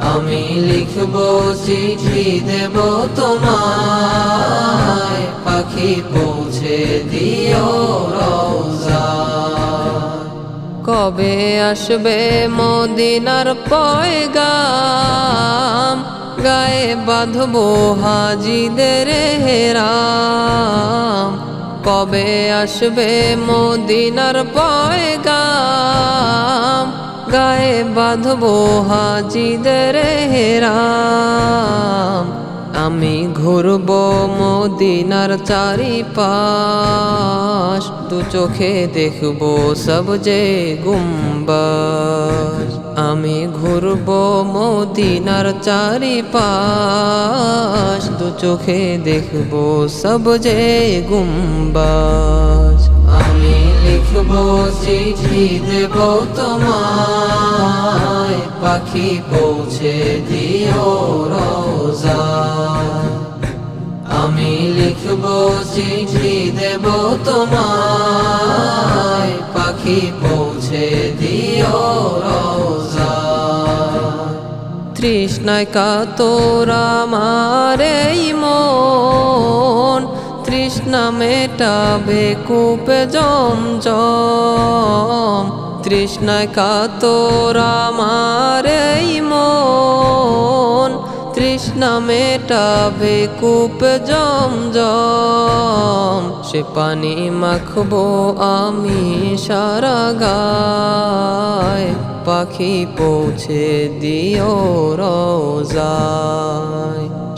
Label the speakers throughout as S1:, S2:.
S1: আমি লিখব চিঠি দেব তোমায়। পাখি পৌঁছে দিও কবে আসবে মদিনার পয়গাম? গায়ে বাঁধবো হাজিদের হেরাম। কবে আসবে মদিনার পয়গাম? গায়ে বাঁধবো হাজিদের হেরাম। আমি ঘুরব মদিনার চারিপাশ। দু চোখে দেখব সব যে গুম্বাস আমি ঘুরব মদিনার চারিপাশ। দু চোখে দেখব সব যে গুম্বাস আমি লিখব চিঠি দেব তোমায়, পাখি পৌঁছে দিও রোজা। আমি লিখব চিঠি দেব তোমায়, পাখি পৌঁছে দিও রোজা। তৃষ্ণায় কাতর আমার এই মন। তৃষ্ণা মেটাবে কূপে জম জম তৃষ্ণায় কাতর আমার এই মন। তৃষ্ণা মেটাবে কূপ জম জম সে পানি মাখবো আমি সারা গায়। পাখি পৌঁছে দিও রোজায়।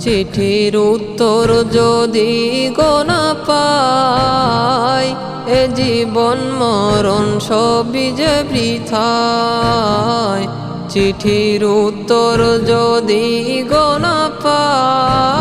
S1: চিঠির উত্তর যদি গোনা পাই, এ জীবন মরণ সবই যে বৃথায়। চিঠির উত্তর যদি গোনা পাই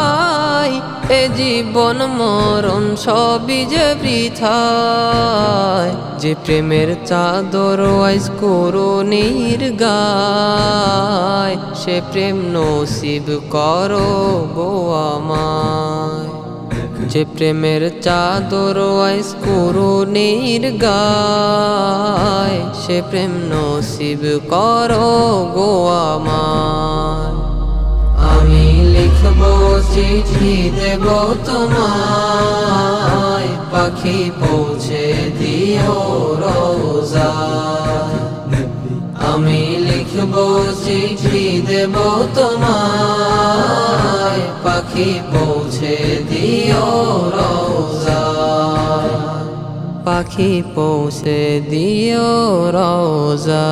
S1: এ জীবন মরণ সবই যে বৃথায় যে প্রেমের চাদর ওয়াইস করো নির্গায়, সে প্রেম নসিব করো গো আমায়। যে প্রেমের চাদর ওয়াইস করো নির্গায়, সে প্রেম নসিব করো গো আমায়। আমি লিখব চিঠি দেব তোমায়। পাখি পৌঁছে দিও রোজা। আমি লিখব চিঠি দেব তোমায়। পাখি পৌঁছে দিও রোজা। পাখি পৌঁছে দিও রোজা।